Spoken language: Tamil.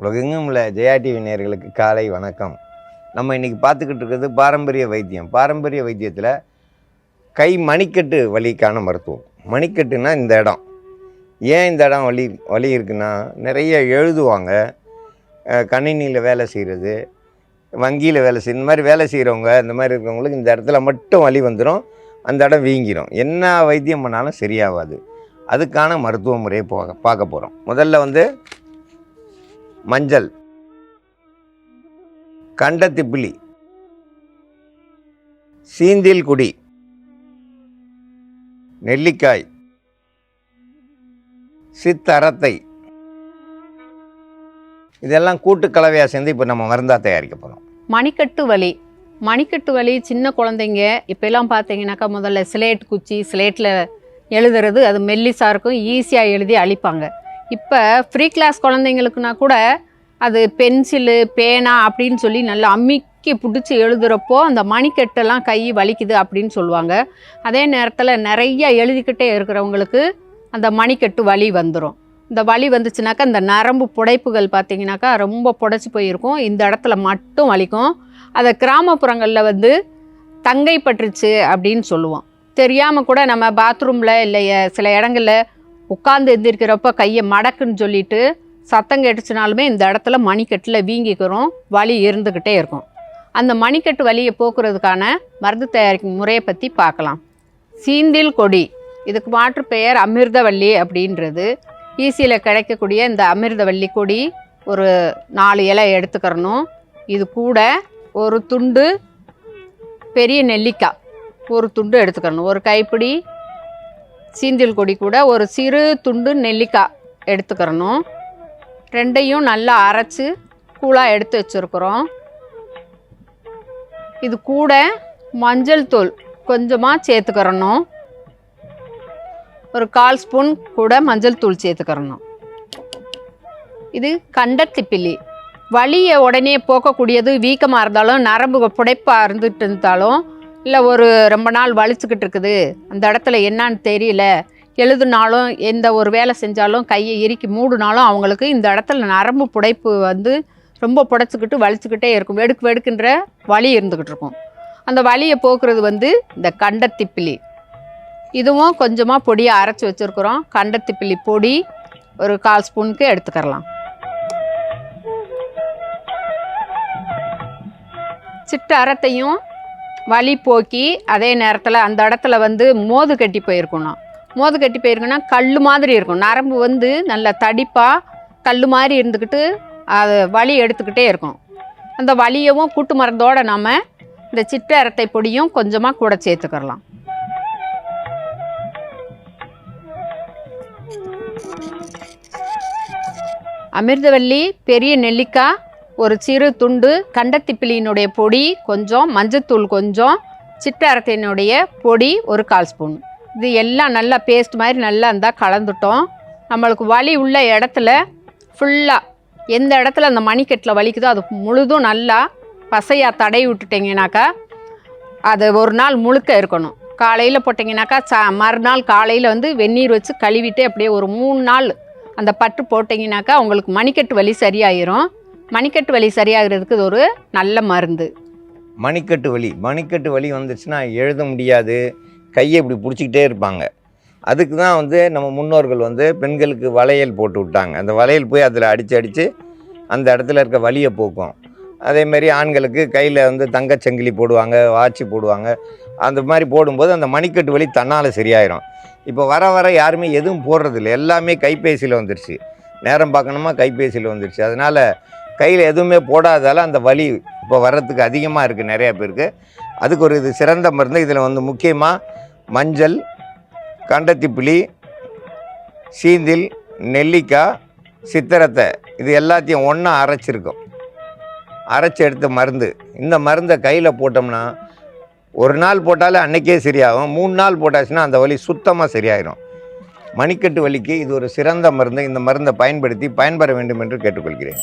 உலகெங்கும் உள்ள ஜெயா டிவி நேர்களுக்கு காலை வணக்கம். நம்ம இன்றைக்கி பார்த்துக்கிட்டு இருக்கிறது பாரம்பரிய வைத்தியம். பாரம்பரிய வைத்தியத்தில் கை மணிக்கட்டு வலிக்கான மருத்துவம். மணிக்கட்டுனா இந்த இடம். ஏன் இந்த இடம் வலி வலி இருக்குன்னா நிறைய எழுதுவாங்க. கணினியில் வேலை செய்கிறது வங்கியில் வேலை செய்ய இந்த மாதிரி வேலை செய்கிறவங்க இந்த மாதிரி இருக்கிறவங்களுக்கு இந்த இடத்துல மட்டும் வலி வந்துடும் அந்த இடம் வீங்கிடும் என்ன வைத்தியம் பண்ணாலும் சரியாகாது. அதுக்கான மருத்துவ முறையை போக பார்க்க போகிறோம் முதல்ல வந்து மஞ்சள். கண்டத்திப்பிலி சீந்தில் குடி. நெல்லிக்காய். சித்தரத்தை. இதெல்லாம் கூட்டு கலவையாக சேர்ந்து இப்போ நம்ம மருந்தாக தயாரிக்க போகிறோம் மணிக்கட்டு வலி. மணிக்கட்டு வலி சின்ன குழந்தைங்க இப்போலாம் பார்த்தீங்கன்னாக்கா முதல்ல ஸ்லேட் குச்சி ஸ்லேட்டில் எழுதுறது அது மெல்லிசாக இருக்கும் ஈஸியாக எழுதி அழிப்பாங்க. இப்போ ஃப்ரீ கிளாஸ் குழந்தைங்களுக்குனா கூட அது பென்சிலு பேனா அப்படின்னு சொல்லி நல்லா அம்மிக்கி பிடிச்சி எழுதுகிறப்போ அந்த மணிக்கட்டெல்லாம் கை வலிக்குது அப்படின்னு சொல்லுவாங்க. அதே நேரத்தில் நிறைய எழுதிக்கிட்டே இருக்கிறவங்களுக்கு அந்த மணிக்கட்டு வலி வந்துடும் இந்த வலி வந்துச்சுனாக்கா இந்த நரம்பு புடைப்புகள் பார்த்தீங்கன்னாக்கா ரொம்ப புடைச்சி போயிருக்கும். இந்த இடத்துல மட்டும் வலிக்கும். அதை கிராமப்புறங்களில் வந்து தங்கை பற்றுச்சு அப்படின்னு சொல்லுவோம். தெரியாமல் கூட நம்ம பாத்ரூமில் இல்லை சில இடங்களில் உட்காந்து எந்திரிக்கிறப்ப கையை மடக்குன்னு சொல்லிட்டு சத்தம் கேட்டுச்சுனாலுமே இந்த இடத்துல மணிக்கட்டில் வீங்கிக்கிறோம் வலி இருந்துக்கிட்டே இருக்கும். அந்த மணிக்கட்டு வலியை போக்குறதுக்கான மருந்து தயாரிக்கும் முறையை பற்றி பார்க்கலாம். சீந்தில் கொடி. இதுக்கு மாற்று பெயர் அமிர்தவல்லி அப்படின்றது. ஈஸியில் கிடைக்கக்கூடிய இந்த அமிர்தவல்லி கொடி ஒரு நாலு இலை எடுத்துக்கிறணும். இது கூட ஒரு துண்டு பெரிய நெல்லிக்காய் ஒரு துண்டு எடுத்துக்கிறணும். ஒரு கைப்பிடி சீந்தில் கொடி கூட ஒரு சிறு துண்டு நெல்லிக்காய் எடுத்துக்கிறணும். ரெண்டையும் நல்லா அரைச்சி கூழாக எடுத்து வச்சுருக்குறோம். இது கூட மஞ்சள் தூள் கொஞ்சமாக சேர்த்துக்கிறணும். ஒரு கால் ஸ்பூன் கூட மஞ்சள் தூள் சேர்த்துக்கிறணும். இது கண்டத்திப்பிலி வலியை உடனே போக்கக்கூடியது வீக்கமாக இருந்தாலும் நரம்பு புடைப்பாக இருந்துட்டு இருந்தாலும் இல்லை ஒரு ரொம்ப நாள் வலிச்சுக்கிட்டு இருக்குது. அந்த இடத்துல என்னான்னு தெரியல. எழுதுனாலும் எந்த ஒரு வேலை செஞ்சாலும் கையை இறுக்கி மூடினாலும் அவங்களுக்கு இந்த இடத்துல நரம்பு புடைப்பு வந்து ரொம்ப புடைச்சிக்கிட்டு வலிச்சுக்கிட்டே இருக்கும். வெடுக்கு வெடுக்குன்ற வலி இருந்துக்கிட்டு இருக்கும். அந்த வலியை போக்குறது வந்து இந்த கண்டத்திப்பிலி. இதுவும் கொஞ்சமாக பொடியை அரைச்சி வச்சுருக்குறோம். கண்டத்திப்பிலி பொடி ஒரு கால் ஸ்பூனுக்கு எடுத்துக்கிறலாம். சிட்டு அறத்தையும் வலி போக்கி அதே நேரத்தில் அந்த இடத்துல வந்து மோது கட்டி போயிருக்கணும். மோது கட்டி போயிருக்குன்னா கல் மாதிரி இருக்கும். நரம்பு வந்து நல்ல தடிப்பாக கல் மாதிரி இருந்துக்கிட்டு அது வலி எடுத்துக்கிட்டே இருக்கும். அந்த வலியவும் கூட்டு மருந்தோட நாம் இந்த சிட்ட அரத்தை பொடியும் கொஞ்சமாக கூட சேர்த்துக்கிறலாம். அமிர்தவல்லி பெரிய நெல்லிக்காய் ஒரு சிறு துண்டு கண்டத்திப்பிலியினுடைய பொடி கொஞ்சம் மஞ்சத்தூள் கொஞ்சம் சிற்றரத்தினுடைய பொடி ஒரு கால் ஸ்பூன். இது எல்லாம் நல்லா பேஸ்ட் மாதிரி நல்லா இருந்தால் கலந்துட்டோம். நம்மளுக்கு வலி உள்ள இடத்துல ஃபுல்லாக எந்த இடத்துல அந்த மணிக்கட்டில் வலிக்குதோ அது முழுதும் நல்லா பசையாக தடை விட்டுட்டிங்கனாக்கா அது ஒரு நாள் முழுக்க இருக்கணும். காலையில் போட்டிங்கனாக்கா சா மறுநாள் காலையில் வந்து வெந்நீர் வச்சு கழுவிட்டு அப்படியே ஒரு மூணு நாள் அந்த பட்டு போட்டிங்கனாக்கா உங்களுக்கு மணிக்கட்டு வலி சரியாயிரும். மணிக்கட்டு வலி சரியாகிறதுக்கு இது ஒரு நல்ல மருந்து. மணிக்கட்டு வலி. மணிக்கட்டு வலி வந்துச்சுன்னா எழுத முடியாது. கையை இப்படி பிடிச்சிக்கிட்டே இருப்பாங்க. அதுக்கு தான் வந்து நம்ம முன்னோர்கள் வந்து பெண்களுக்கு வளையல் போட்டு விட்டாங்க. அந்த வளையல் போய் அதில் அடித்து அடித்து அந்த இடத்துல இருக்க வலியை போக்கும். அதேமாரி ஆண்களுக்கு கையில் வந்து தங்கச்சங்கிலி போடுவாங்க வாட்சி போடுவாங்க. அந்த மாதிரி போடும்போது அந்த மணிக்கட்டு வலி தன்னால் சரியாயிரும். இப்போ வர வர யாருமே எதுவும் போடுறதில்ல. எல்லாமே கைபேசியில் வந்துருச்சு. நேரம் பார்க்கணுமா? கைபேசியில் வந்துருச்சு. அதனால் கையில் எதுவுமே போடாதால அந்த வலி இப்போ வர்றதுக்கு அதிகமாக இருக்குது நிறையா பேருக்கு. அதுக்கு ஒரு இது சிறந்த மருந்து. இதில் வந்து முக்கியமாக மஞ்சள் கண்டத்திப்புளி சீந்தில் நெல்லிக்காய் சித்திரத்தை. இது எல்லாத்தையும் ஒன்றா அரைச்சிருக்கோம். அரைச்சி எடுத்த மருந்து. இந்த மருந்தை கையில் போட்டோம்னா ஒரு நாள் போட்டாலே அன்னைக்கே சரியாகும். மூணு நாள் போட்டாச்சுன்னா அந்த வலி சுத்தமாக சரியாயிடும் மணிக்கட்டு வலிக்கு இது ஒரு சிறந்த மருந்து. இந்த மருந்தை பயன்படுத்தி பயன்பெற வேண்டும் என்று கேட்டுக்கொள்கிறேன்.